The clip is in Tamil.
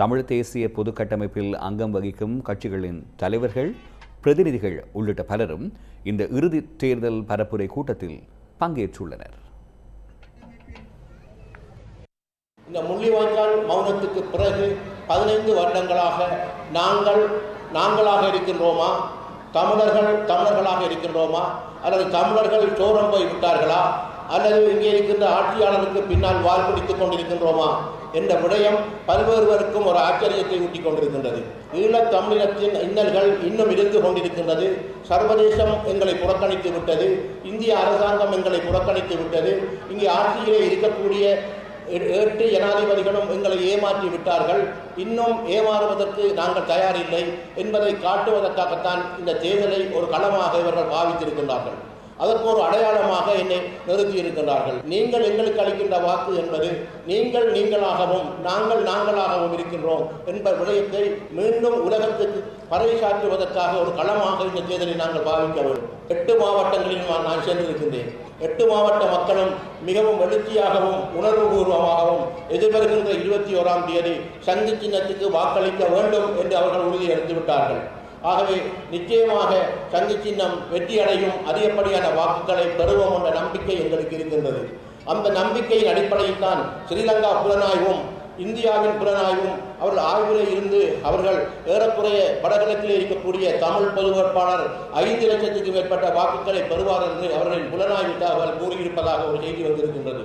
தமிழ் தேசிய பொது கட்டமைப்பில் அங்கம் வகிக்கும் கட்சிகளின் தலைவர்கள் பிரதிநிதிகள் உள்ளிட்ட பலரும் இந்த இறுதி தேர்தல் பரப்புரை கூட்டத்தில் பங்கேற்றுள்ளனர். இந்த முள்ளிவாய்க்கால் மௌனத்துக்கு பிறகு பதினைந்து வருடங்களாக நாங்கள் நாங்களாக இருக்கின்றோமா? தமிழர்கள் தமிழர்களாக இருக்கின்றோமா? அல்லது தமிழர்கள் சோரம் போய் விட்டார்களா? அல்லது இங்கே இருக்கின்ற ஆட்சியாளருக்கு பின்னால் வார்பிடித்துக் கொண்டிருக்கின்றோமா? என்ற விடயம் பல்வேறுவருக்கும் ஒரு ஆச்சரியத்தை ஊட்டிக் கொண்டிருக்கின்றது. ஈழத் தமிழினத்தின் இன்னல்கள் இன்னும் இருந்து கொண்டிருக்கின்றது. சர்வதேசம் எங்களை புறக்கணித்து விட்டது. இந்திய அரசாங்கம் எங்களை புறக்கணித்து விட்டது. இங்கே ஆட்சியிலே இருக்கக்கூடிய எட்டு ஜனாதிபதிகளும் எங்களை ஏமாற்றி விட்டார்கள். இன்னும் ஏமாறுவதற்கு நாங்கள் தயாரில்லை என்பதை காட்டுவதற்காகத்தான் இந்த தேர்தலை ஒரு களமாக இவர்கள் பாவித்திருக்கின்றார்கள். அதற்கு ஒரு அடையாளமாக என்னை நிறுத்தி இருக்கின்றார்கள் நீங்கள் எங்களுக்கு அளிக்கின்ற வாக்கு என்பது நீங்கள் நீங்களாகவும் நாங்கள் நாங்களாகவும் இருக்கின்றோம் என்ற விடயத்தை மீண்டும் உலகத்துக்கு பறைசாற்றுவதற்காக ஒரு களமாக இந்த தேர்தலை நாங்கள் பாவிக்க வேண்டும். எட்டு மாவட்டங்களில் நான் நான் சென்றிருக்கின்றேன் எட்டு மாவட்ட மக்களும் மிகவும் எழுச்சியாகவும் உணர்வுபூர்வமாகவும் எதிர்வருகின்ற இருபத்தி ஓராம் தேதி சங்கு சின்னத்துக்கு வாக்களிக்க வேண்டும் என்று அவர்கள் உறுதியளித்து விட்டார்கள் ஆகவே நிச்சயமாக சங்கு சின்னம் வெற்றி அடையும் அதிகப்படியான வாக்குகளை பெறுவோம் என்ற நம்பிக்கை எங்களுக்கு இருக்கின்றது. அந்த நம்பிக்கையின் அடிப்படையில் தான் ஸ்ரீலங்கா புலனாய்வும் இந்தியாவின் புலனாய்வும் அவர்கள் ஆய்விலே இருந்து அவர்கள் ஏறக்குறைய வடகிழக்கில் இருக்கக்கூடிய தமிழ் பொது வேட்பாளர் ஐந்து லட்சத்துக்கு மேற்பட்ட வாக்குகளை பெறுவார் என்று அவர்களின் புலனாய்வு தகவல் கூறியிருப்பதாக ஒரு செய்தி வந்திருக்கின்றது.